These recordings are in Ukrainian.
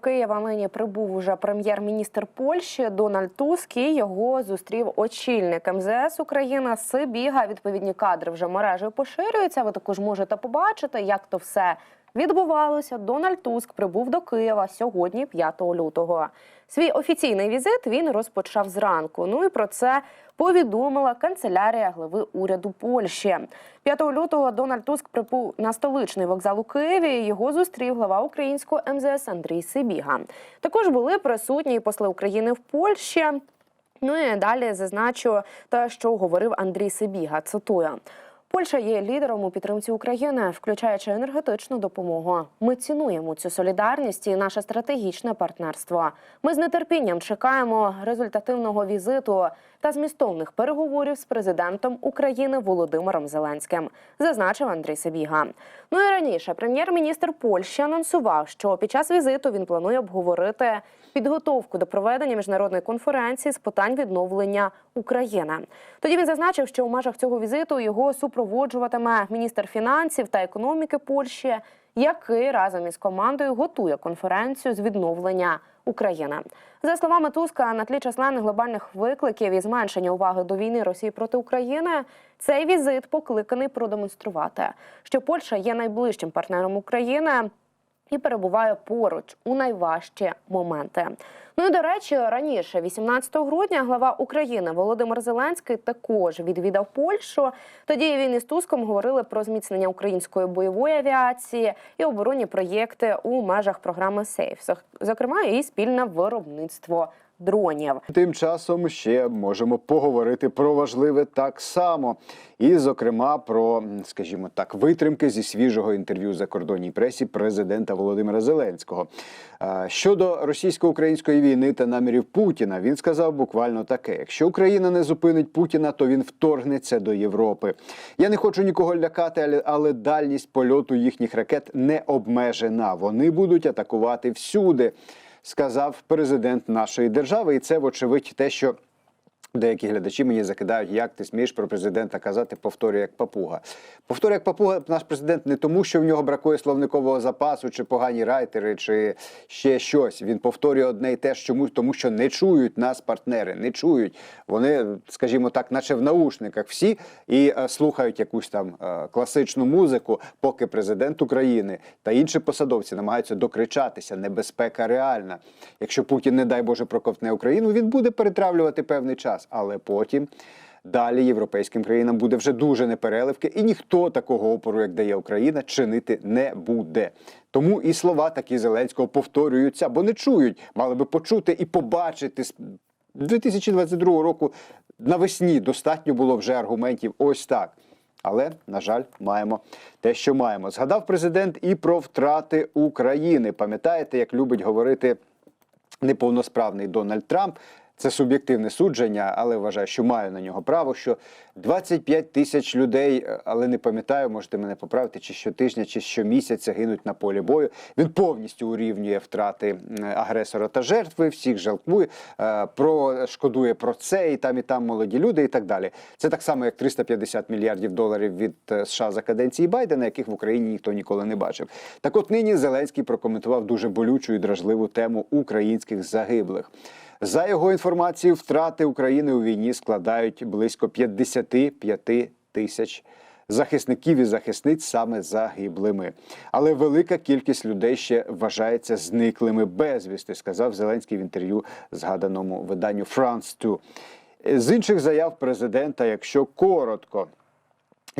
Києва нині прибув уже прем'єр-міністр Польщі Дональд Туск і його зустрів очільник МЗС України Сибіга. Відповідні кадри вже мережею поширюються. Ви також можете побачити, як то все відбувалося. Дональд Туск прибув до Києва сьогодні, 5 лютого. Свій офіційний візит він розпочав зранку. Ну і про це повідомила канцелярія глави уряду Польщі. 5 лютого Дональд Туск прибув на столичний вокзал у Києві. Його зустрів глава українського МЗС Андрій Сибіга. Також були присутні посли України в Польщі. Ну і далі зазначу те, що говорив Андрій Сибіга. Цитую. Польща є лідером у підтримці України, включаючи енергетичну допомогу. Ми цінуємо цю солідарність і наше стратегічне партнерство. Ми з нетерпінням чекаємо результативного візиту та змістовних переговорів з президентом України Володимиром Зеленським, зазначив Андрій Сибіга. Ну і раніше прем'єр-міністр Польщі анонсував, що під час візиту він планує обговорити підготовку до проведення міжнародної конференції з питань відновлення України. Тоді він зазначив, що у межах цього візиту його супроводжуватиме міністр фінансів та економіки Польщі, який разом із командою готує конференцію з відновлення України. За словами Туска, на тлі численних глобальних викликів і зменшення уваги до війни Росії проти України, цей візит покликаний продемонструвати, що Польща є найближчим партнером України і перебуває поруч у найважчі моменти. Ну до речі, раніше, 18 грудня, глава України Володимир Зеленський також відвідав Польщу. Тоді він із Туском говорили про зміцнення української бойової авіації і оборонні проєкти у межах програми «Сейф», зокрема і спільне виробництво дронів. Тим часом ще можемо поговорити про важливе так само, і, зокрема, про, скажімо так, витримки зі свіжого інтерв'ю закордонній пресі президента Володимира Зеленського. Щодо російсько-української війни та намірів Путіна, він сказав буквально таке: якщо Україна не зупинить Путіна, то він вторгнеться до Європи. Я не хочу нікого лякати, але, але дальність польоту їхніх ракет не обмежена. Вони будуть атакувати всюди сказав президент нашої держави, і це вочевидь те, що. Деякі глядачі мені закидають, як ти смієш про президента казати, повторюй як папуга. Повторюй як папуга наш президент не тому, що в нього бракує словникового запасу, чи погані райтери, чи ще щось. Він повторює одне й те, ж чому, тому що не чують нас партнери, не чують. Вони, скажімо так, наче в наушниках всі і е, слухають якусь там е, класичну музику, поки президент України та інші посадовці намагаються докричатися. Небезпека реальна. Якщо Путін, не дай Боже, проковтне Україну, він буде перетравлювати певний час, але потім. Далі європейським країнам буде вже дуже непереливки, і ніхто такого опору, як дає Україна, чинити не буде. Тому і слова такі Зеленського повторюються, бо не чують. Мали би почути і побачити з 2022 року навесні достатньо було вже аргументів. Ось так. Але, на жаль, маємо те, що маємо. Згадав президент і про втрати України. Пам'ятаєте, як любить говорити неповносправний Дональд Трамп. Це суб'єктивне судження, але вважаю, що маю на нього право. Що 25 тисяч людей, е, але не пам'ятаю, можете мене поправити, чи щотижня, чи щомісяця гинуть на полі бою. Він повністю урівнює втрати агресора та жертви, всіх жалкує, е, про шкодує про це, і там, і там молоді люди, і так далі. Це так само, як 350 мільярдів доларів від е, США за каденції Байдена, яких в Україні ніхто ніколи не бачив. Так, от нині Зеленський прокоментував дуже болючу і дражливу тему українських загиблих. За його інформацією, втрати України у війні складають близько 55 тисяч захисників і захисниць саме загиблими. Але велика кількість людей ще вважається зниклими безвісти, сказав Зеленський в інтерв'ю згаданому виданню France 2. З інших заяв президента, якщо коротко.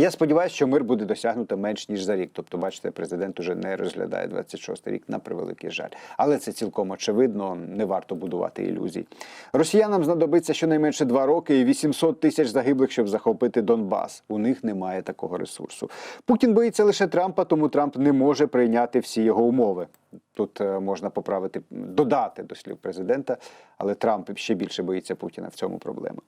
Я сподіваюся, що мир буде досягнуто менш ніж за рік. Тобто, бачите, президент уже не розглядає 26-й рік на превеликий жаль. Але це цілком очевидно, не варто будувати ілюзій. Росіянам знадобиться щонайменше два роки і 800 тисяч загиблих, щоб захопити Донбас. У них немає такого ресурсу. Путін боїться лише Трампа, тому Трамп не може прийняти всі його умови. Тут е, можна поправити, додати до слів президента, але Трамп ще більше боїться Путіна. В цьому проблема.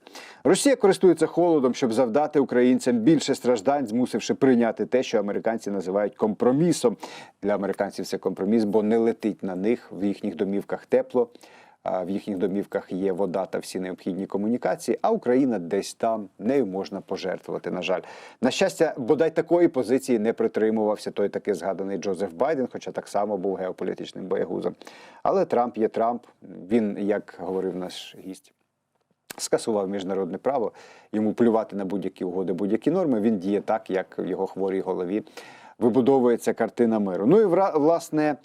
Росія користується холодом, щоб завдати українцям більше страждань, змусивши прийняти те, що американці називають компромісом. Для американців це компроміс, бо не летить на них в їхніх домівках тепло. В їхніх домівках є вода та всі необхідні комунікації, а Україна десь там нею можна пожертвувати. На жаль, на щастя, бодай такої позиції не притримувався той таки згаданий Джозеф Байден, хоча так само був геополітичним боягузом. Але Трамп є Трамп. Він, як говорив наш гість, скасував міжнародне право. Йому плювати на будь-які угоди, будь-які норми. Він діє так, як в його хворій голові вибудовується картина миру. Ну і власне.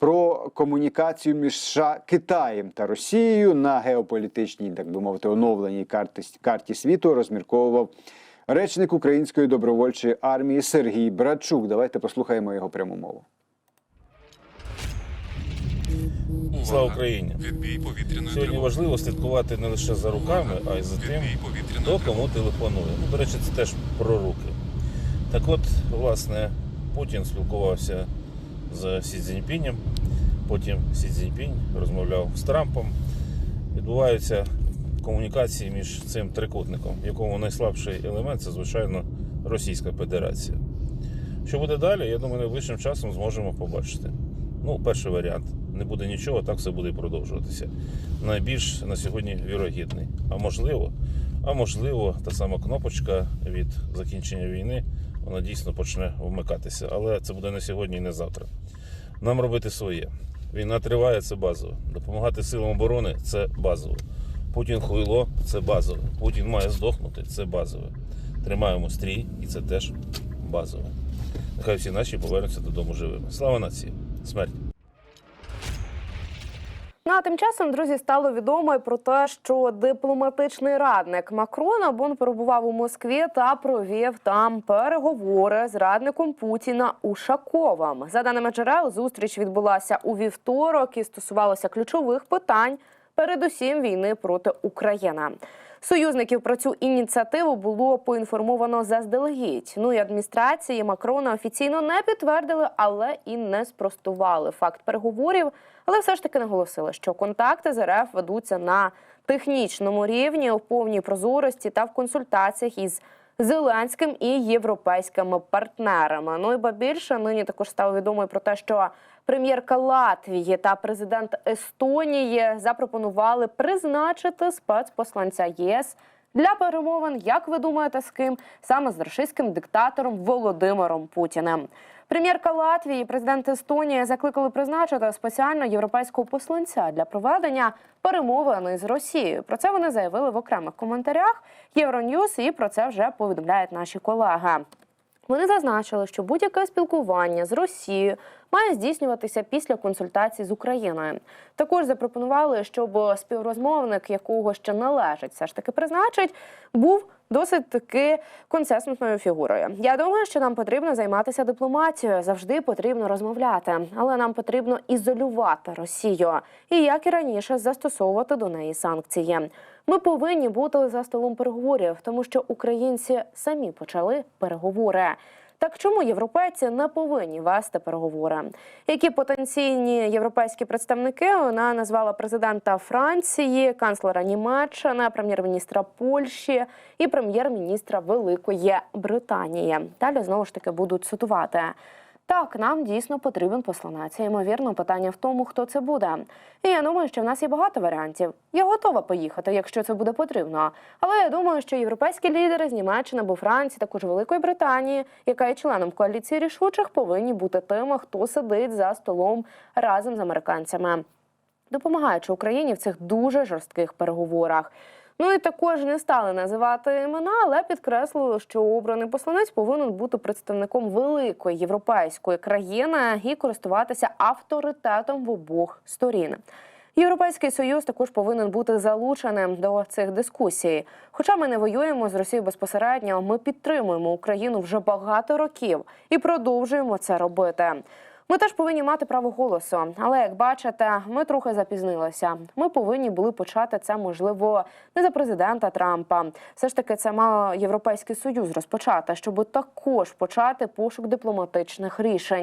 Про комунікацію між США, Китаєм та Росією на геополітичній, так би мовити, оновленій карті, карті світу розмірковував речник Української добровольчої армії Сергій Братчук. Давайте послухаємо його пряму мову. Слава Україні! Сьогодні важливо слідкувати не лише за руками, а й за тим, хто кому телефонує. Ну, до речі, це теж про руки. Так от, власне, Путін спілкувався з Сі Цзіньпінем, потім Сі Цзіньпінь розмовляв з Трампом. Відбуваються комунікації між цим трикутником, в якому найслабший елемент це, звичайно, Російська Федерація. Що буде далі, я думаю, найближчим часом зможемо побачити. Ну, перший варіант. Не буде нічого, так все буде продовжуватися. Найбільш на сьогодні вірогідний. А можливо, а можливо, та сама кнопочка від закінчення війни вона дійсно почне вмикатися. Але це буде не сьогодні і не завтра. Нам робити своє. Війна триває, це базово. Допомагати силам оборони це базово. Путін хуйло це базове. Путін має здохнути, це базове. Тримаємо стрій, і це теж базове. Нехай всі наші повернуться додому живими. Слава нації! Смерть! Ну а тим часом, друзі, стало відомо про те, що дипломатичний радник Макрона Бон перебував у Москві та провів там переговори з радником Путіна Ушаковим. За даними джерел, зустріч відбулася у вівторок і стосувалася ключових питань, передусім війни проти України. Союзників про цю ініціативу було поінформовано заздалегідь. Ну і адміністрації Макрона офіційно не підтвердили, але і не спростували факт переговорів. Але все ж таки наголосили, що контакти з РФ ведуться на технічному рівні у повній прозорості та в консультаціях із Зеленським і європейськими партнерами. Ну і ба більше нині також стало відомо про те, що прем'єрка Латвії та президент Естонії запропонували призначити спецпосланця ЄС для перемовин, як ви думаєте, з ким саме з рашистським диктатором Володимиром Путіним. Прем'єрка Латвії, президент Естонії закликали призначити спеціально європейського посланця для проведення перемовин із Росією. Про це вони заявили в окремих коментарях Євроньюз, і про це вже повідомляють наші колеги. Вони зазначили, що будь-яке спілкування з Росією має здійснюватися після консультацій з Україною. Також запропонували, щоб співрозмовник, якого ще належить, все ж таки призначить, був досить таки консенсусною фігурою. Я думаю, що нам потрібно займатися дипломатією. Завжди потрібно розмовляти, але нам потрібно ізолювати Росію і як і раніше застосовувати до неї санкції. Ми повинні бути за столом переговорів, тому що українці самі почали переговори. Так чому європейці не повинні вести переговори? Які потенційні європейські представники вона назвала президента Франції, канцлера Німеччини, прем'єр-міністра Польщі і прем'єр-міністра Великої Британії. Далі знову ж таки будуть цитувати. Так, нам дійсно потрібен посланець. Ймовірно, питання в тому, хто це буде. І я думаю, що в нас є багато варіантів. Я готова поїхати, якщо це буде потрібно. Але я думаю, що європейські лідери з Німеччини або Франції, також Великої Британії, яка є членом коаліції рішучих, повинні бути тими, хто сидить за столом разом з американцями, допомагаючи Україні в цих дуже жорстких переговорах. Ну і також не стали називати імена, але підкреслили, що обраний посланець повинен бути представником великої європейської країни і користуватися авторитетом в обох сторін. Європейський союз також повинен бути залученим до цих дискусій. Хоча ми не воюємо з Росією безпосередньо, ми підтримуємо Україну вже багато років і продовжуємо це робити. Ми теж повинні мати право голосу, але як бачите, ми трохи запізнилися. Ми повинні були почати це можливо не за президента Трампа. Все ж таки, це мав європейський союз розпочати, щоб також почати пошук дипломатичних рішень.